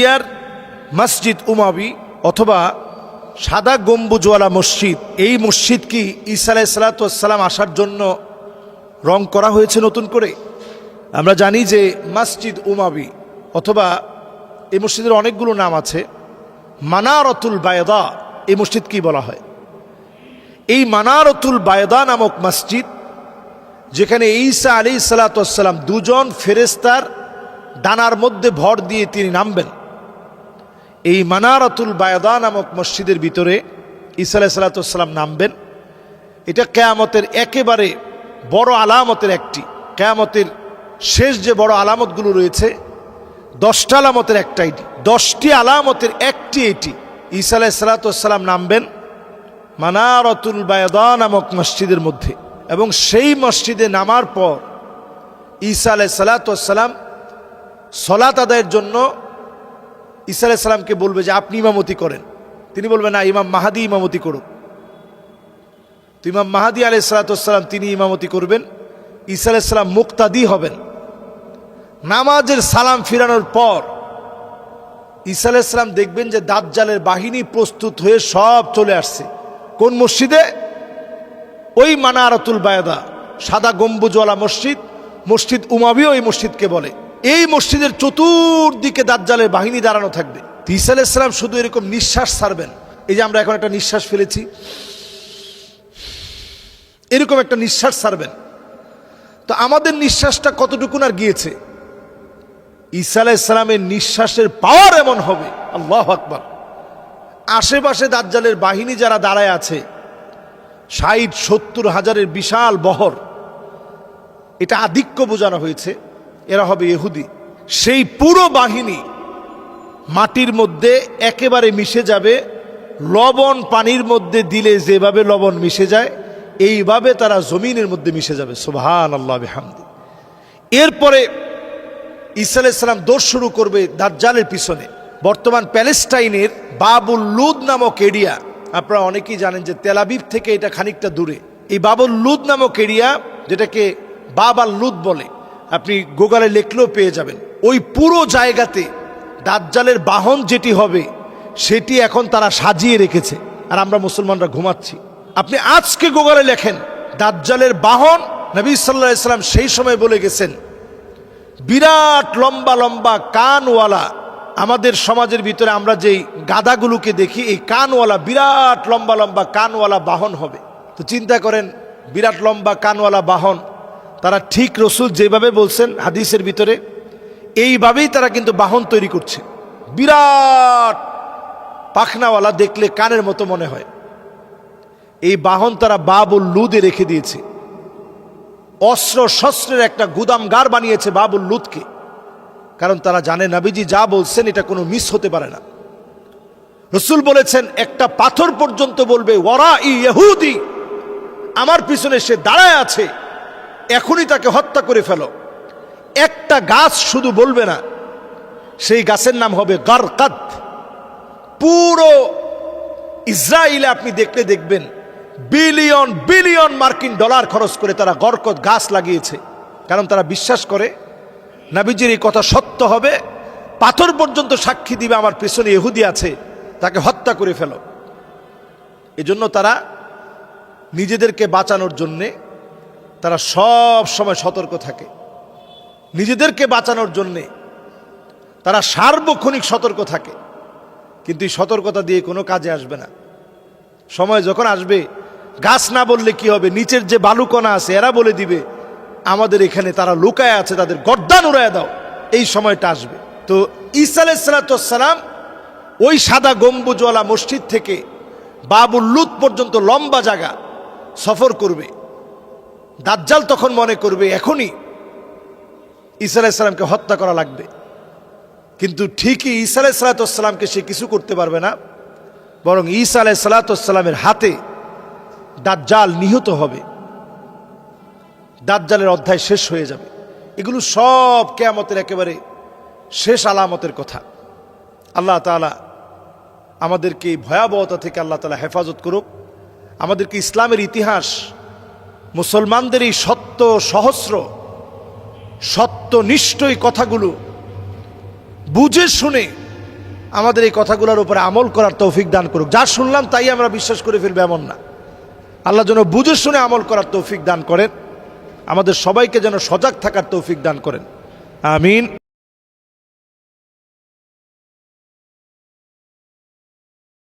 ইয়ার মসজিদ উমাবি অথবা সাদা গম্বুজওয়ালা মসজিদ। এই মসজিদ কি ঈসা আলাইসালাতাম আসার জন্য রং করা হয়েছে নতুন করে? আমরা জানি যে মসজিদ উমাবি অথবা এই মসজিদের অনেকগুলো নাম আছে। মানারতুল বায়দা এই মসজিদ কি বলা হয়? এই মানারতুল বায়দা নামক মসজিদ যেখানে ঈসা আলী সালাতাম দুজন ফেরেস্তার ডানার মধ্যে ভর দিয়ে তিনি নামবেন। এই মানারাতুল বায়দা নামক মসজিদের ভিতরে ঈসা আলাহ সাল্লাতাম নামবেন। এটা কেয়ামতের একেবারে বড় আলামতের একটি। কেয়ামতের শেষ যে বড় আলামতগুলো রয়েছে, দশটা আলামতের একটা এটি। দশটি আলামতের একটি এটি। ঈসা আলাহ সাল্লাতাম নামবেন মানারতুল বায়দা নামক মসজিদের মধ্যে। এবং সেই মসজিদে নামার পর ঈসা আলাহ সাল্লাতাম সলাত আদায়ের জন্য ঈসা আলাহ সাল্লামকে বলবে যে আপনি ইমামতি করেন। তিনি বলবেন, না, ইমাম মাহাদি ইমামতি করুক তো ইমাম মাহাদি আলাই সালাতাম তিনি ইমামতি করবেন। ঈসা আলাইসাল্লাম মুক্তাদি হবেন। নামাজের সালাম ফিরানোর পর ঈসা আলাইসাল্লাম দেখবেন যে দাজ্জালের বাহিনী প্রস্তুত হয়ে সব চলে আসছে। কোন মসজিদে? ওই মানারাতুল বায়দা, সাদা গম্বুজওয়ালা মসজিদ মসজিদ উমাবিও এই মসজিদকে বলে। এই মসজিদের চতুর্দিকে দাজ্জালের বাহিনী দাঁড়ানো থাকবে। ঈসা আলাইসাল্লাম শুধু এরকম নিঃশ্বাস ছাড়বেন। এই যে আমরা এখন একটা নিঃশ্বাস ফেলেছি। এরকম একটা নিঃশ্বাস ছাড়বেন। তো আমাদের নিঃশ্বাসটা কতটুকুন আর গিয়েছে? ঈসা আলাইসালামের নিঃশ্বাসের পাওয়ার এমন হবে। আল্লাহ আকবর। আশেপাশে দাজ্জালের বাহিনী যারা দাঁড়ায় আছে, ষাট সত্তর হাজারের বিশাল বহর, এটা আধিক্য বোঝানো হয়েছে। এরা হবে ইহুদি। সেই পুরো বাহিনী মাটির মধ্যে একেবারে মিশে যাবে, লবণ পানির মধ্যে দিলে যেভাবে লবণ মিশে যায়, এইভাবে তারা জমিনের মধ্যে মিশে যাবে। সুবহান আল্লাহ হামদি এরপরে আলাইসালাম দোষ শুরু করবে দাজ্জালের পিছনে। বর্তমান প্যালেস্টাইনের বাবুল লুদ নামক এরিয়া, আপনারা অনেকেই জানেন যে তেলাবিব থেকে এটা খানিকটা দূরে। এই বাবুল লুদ নামক এরিয়া, যেটাকে বাবাল লুদ বলে আপনি গুগলে লিখলেও পেয়ে যাবেন। ওই পুরো জায়গাতে দাজ্জালের বাহন যেটি হবে, সেটি এখন তারা সাজিয়ে রেখেছে। আর আমরা মুসলমানরা ঘুমাচ্ছি। আপনি আজকে গুগলে লেখেন, দাজ্জালের বাহন নবী সাল্লাহ ইসলাম সেই সময় বলে গেছেন, বিরাট লম্বা লম্বা কানওয়ালা আমাদের সমাজের ভিতরে আমরা যেই গাদাগুলোকে দেখি, এই কানওয়ালা বিরাট লম্বা লম্বা কানওয়ালা বাহন হবে। তো চিন্তা করেন, বিরাট লম্বা কানওয়ালা বাহন তারা ঠিক রসুল যেভাবে বলছেন হাদিসের ভিতরে, এইভাবেই তারা কিন্তু বাহন তৈরি করছে। বিরাট পাখনাওয়ালা দেখলে কানের মতো মনে হয়। এই বাহন তারা বাবুল লুদে রেখে দিয়েছে। অস্ত্র শস্ত্রের একটা গুদামগার বানিয়েছে বাবুল লুদকে। কারণ তারা জানে নাবিজি যা বলছেন, এটা কোনো মিস হতে পারে না। রসুল বলেছেন, একটা পাথর পর্যন্ত বলবে ওরা ইহুদি, আমার পিছনে সে দাঁড়ায় আছে। এখনই তাকে হত্যা করে ফেলো। একটা গাছ শুধু বলবে না, সেই গাছের নাম হবে গারকাত পুরো ইসরায়েলে আপনি দেখলে দেখবেন, বিলিয়ন বিলিয়ন মার্কিন ডলার খরচ করে তারা গরকত গাছ লাগিয়েছে। কারণ তারা বিশ্বাস করে, নাবিজির এই কথা সত্য হবে, পাথর পর্যন্ত সাক্ষী দিবে আমার পেছনে এহুদি আছে, তাকে হত্যা করে ফেলো। এজন্য তারা নিজেদেরকে বাঁচানোর জন্যে তারা সব সময় সতর্ক থাকে। নিজেদেরকে বাঁচানোর জন্যে তারা সার্বক্ষণিক সতর্ক থাকে। কিন্তু এই সতর্কতা দিয়ে কোনো কাজে আসবে না। সময় যখন আসবে, গাছ না বললে কি হবে? নিচের যে বালুকণা আছে, এরা বলে দিবে, আমাদের এখানে তারা লুকায় আছে, তাদের গর্দান উড়ায় দাও। এই সময়টা আসবে। তো ঈসা আলাইসালাম ওই সাদা গম্বুজওয়ালা মসজিদ থেকে বাবুল লুত পর্যন্ত লম্বা জায়গা সফর করবে। দাজ্জাল তখন মনে করবে, এখনই ঈসা আলাইসালামকে হত্যা করা লাগবে। কিন্তু ঠিকই ঈসা আলাই সালাতামকে সে কিছু করতে পারবে না, বরং ঈসা আলাই সালাতামের হাতে দাজ্জাল নিহত হবে। দাজ্জালের অধ্যায় শেষ হয়ে যাবে। এগুলো সব কেয়ামতের একেবারে শেষ আলামতের কথা। আল্লাহ তালা আমাদেরকে ভয়াবহতা থেকে আল্লাহ তালা হেফাজত করুক। আমাদেরকে ইসলামের ইতিহাস মুসলমানদের এই সত্য সহস্র সত্যনিষ্ঠ এই কথাগুলো বুঝে শুনে আমাদের এই কথাগুলোর উপরে আমল করার তৌফিক দান করুক। যা শুনলাম তাই আমরা বিশ্বাস করে ফেলব এমন না। আল্লাহ যেন বুঝে শুনে আমল করার তৌফিক দান করেন। আমাদের সবাইকে যেন সজাগ থাকার তৌফিক দান করেন। আমিন।